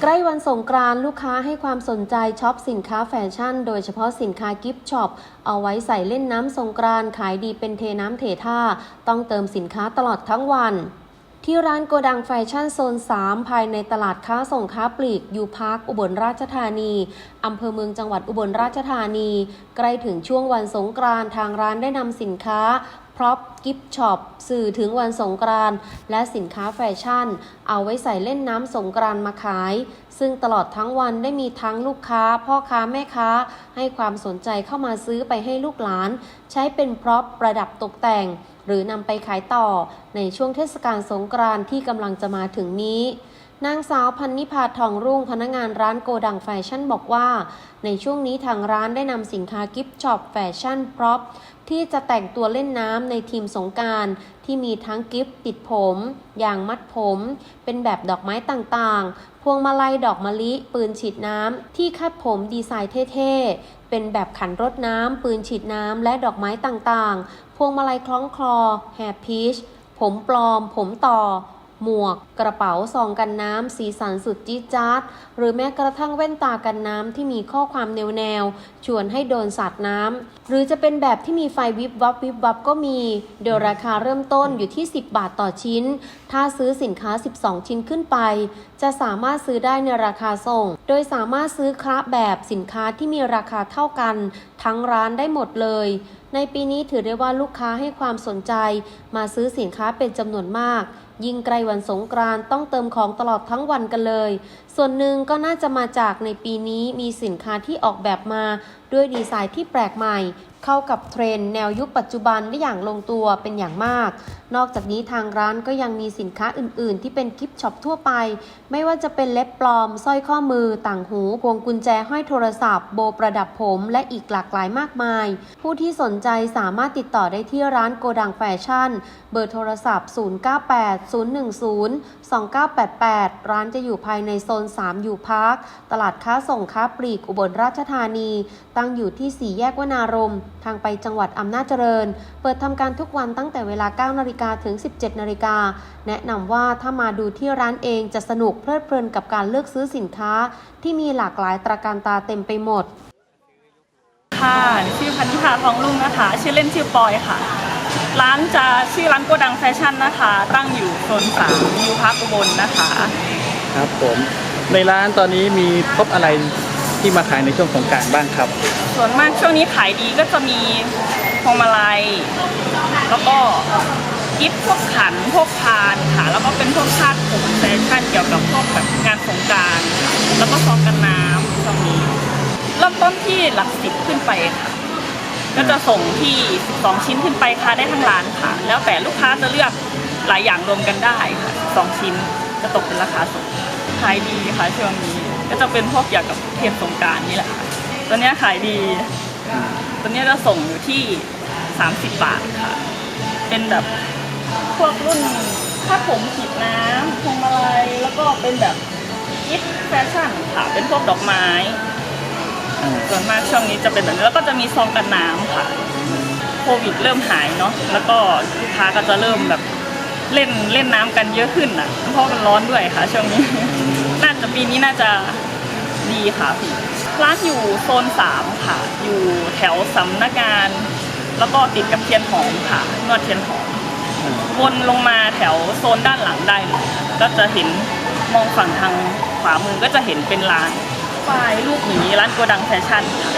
ใกล้วันสงกรานต์ลูกค้าให้ความสนใจช็อปสินค้าแฟชั่น โดยเฉพาะสินค้ากิฟต์ช็อปเอาไว้ใส่เล่นน้ำสงกรานต์ขายดีเป็นเทน้ำเทท่า ต้องเติมสินค้าตลอดทั้งวันที่ร้านโกดังแฟชั่นโซน 3 ภายในตลาดค้าส่งค้าปลีกยูพาร์คอุบลราชธานี อำเภอเมืองจังหวัดอุบลราชธานี ใกล้ถึงช่วงวันสงกรานต์ทางร้านได้นำสินค้า พร็อพกิฟต์ช็อปสื่อถึงวันสงกรานต์และสินค้าแฟชั่น เอาไว้ใส่เล่นน้ำสงกรานต์มาขาย ซึ่งตลอดทั้งวันได้มีทั้งลูกค้า พ่อค้าแม่ค้า ให้ความสนใจเข้ามาซื้อไปให้ลูกหลาน ใช้เป็นพร็อพประดับตกแต่ง หรือนำไปขายต่อในช่วงเทศกาลสงกรานต์ที่กำลังจะมาถึงนี้ นางสาวพันนิพาทองรุ่งพนักงานร้านโกดังแฟชั่นบอกว่า ในช่วงนี้ทางร้านได้นำสินค้ากิฟต์ช็อปแฟชั่นพร็อพที่จะแต่งตัวเล่นน้ำในทีมสงการที่มีทั้งกิฟต์ติดผมยางมัดผม เป็นแบบดอกไม้ต่างๆ พวงมาลัยดอกมะลิ ปืนฉีดน้ำที่คาดผมดีไซน์เท่ๆ เป็นแบบขันรดน้ำปืนฉีดน้ำและดอกไม้ต่างๆ พวงมาลัยคล้องคลอแฮร์พีชผมปลอม ผมต่อ หมวก กระเป๋าซองกันน้ำสีสันสุดจี๊ดจ๊าด หรือแม้กระทั่งแว่นตากันน้ำที่มีข้อความแนวแนวๆชวนให้โดนสาดน้ำ หรือจะเป็นแบบที่มีไฟวิบวับวิบวับก็มี โดยราคาเริ่มต้นอยู่ที่ 10 บาทต่อชิ้น ถ้าซื้อสินค้า 12 ชิ้นขึ้นไป จะสามารถซื้อได้ในราคาส่งโดยสามารถซื้อคละแบบสินค้าที่มีราคาเท่ากัน ทั้งร้านได้หมดเลย ในปีนี้ถือได้ว่าลูกค้าให้ความสนใจ มาซื้อสินค้าเป็นจำนวนมาก ยิ่งใกล้วันสงกรานต์ต้องเติมของตลอดทั้งวันกันเลย ส่วนหนึ่งก็น่าจะมาจากในปีนี้มีสินค้าที่ออกแบบมา ด้วยดีไซน์ที่แปลกใหม่ เข้ากับเทรนด์แนวยุคปัจจุบันได้อย่างลงตัวเป็นอย่างมาก นอกจากนี้ทางร้านก็ยังมีสินค้าอื่น ๆ ที่เป็นกิฟช็อปทั่วไป ไม่ว่าจะเป็นเล็บปลอมสร้อยข้อมือ ต่างหูพวงกุญแจห้อยโทรศัพท์ โบประดับผม และอีกหลากหลายมากมาย ผู้ที่สนใจสามารถติดต่อได้ที่ร้านโกดังแฟชั่น เบอร์โทรศัพท์ 0980102988 ร้านจะอยู่ภายในโซน 3 อยู่พาร์ค ตลาดค้าส่งค้าปลีกอุบลราชธานี ตั้งอยู่ที่4แยกวนารม ทางไปจังหวัดอำนาจเจริญ เปิดทำการทุกวันตั้งแต่เวลา 9 นาฬิกาถึง 17 นาฬิกา แนะนำว่าถ้ามาดูที่ร้านเองจะสนุกเพลิดเพลินกับการเลือกซื้อสินค้า ที่มีหลากหลายตระการตาเต็มไปหมด ค่ะชื่อพันธิพาทองรุ่งนะคะ ชื่อเล่นชื่อปอยค่ะ ร้านจะชื่อร้านโกดังแฟชั่นนะคะ ตั้งอยู่โซนสามยูพักอุบลนะคะ ครับผม ในร้านตอนนี้มีพบอะไร ที่มาขายในช่วงสงกรารบ้างครับ ส่วนมากช่วงนี้ขายดีก็จะมีพวงมาลัย แล้วก็กิฟต์พวกขันพวกพานค่ะ แล้วก็เป็นพวกคาดผมแฟชั่นเกี่ยวกับพวกแบบงานสงกราร แล้วก็ซองกันน้ำช่วงนี้เริ่มต้นที่หลักสิบขึ้นไปค่ะ ก็จะส่งที่2ชิ้นขึ้นไปค่ะได้ทั้งร้านค่ะ แล้วแต่ลูกค้าจะเลือกหลายอย่างรวมกันได้ค่ะ2ชิ้นจะตกเป็นราคาส่งขายดีค่ะช่วงนี้ ก็จะเป็นพวกเกี่ยวกับเทศสงการนี่แหละค่ะตัวเนี้ยขายดี ตัวเนี้ยจะส่งอยู่ที่ 30 บาทค่ะ เป็นแบบพวกรุ่นผ้าผมฉีดน้ำพวงมาลัยแล้วก็เป็นแบบกิฟต์แฟชั่นค่ะ เป็นพวกดอกไม้ ส่วนมากช่วงนี้จะเป็นแบบนี้แล้วก็จะมีซองกันน้ำค่ะโควิดเริ่มหายเนาะแล้วก็ลูกค้าก็จะเริ่มแบบเล่นเล่นน้ำกันเยอะขึ้นอะเพราะมันร้อนด้วยค่ะช่วงนี้ น่ปีนี้น่าจะดีค่ะพี่ร้านอยู่โซนสามค่ะ อยู่แถวสำนักงาน แล้วก็ติดกับเทียนหอมค่ะนวดเทียนหอมวนลงมาแถวโซนด้านหลังได้เลยก็จะเห็นมองฝั่งทางขวามือก็จะเห็นเป็นร้านป้ายรูปหมีร้านโกดังแฟชั่นค่ะ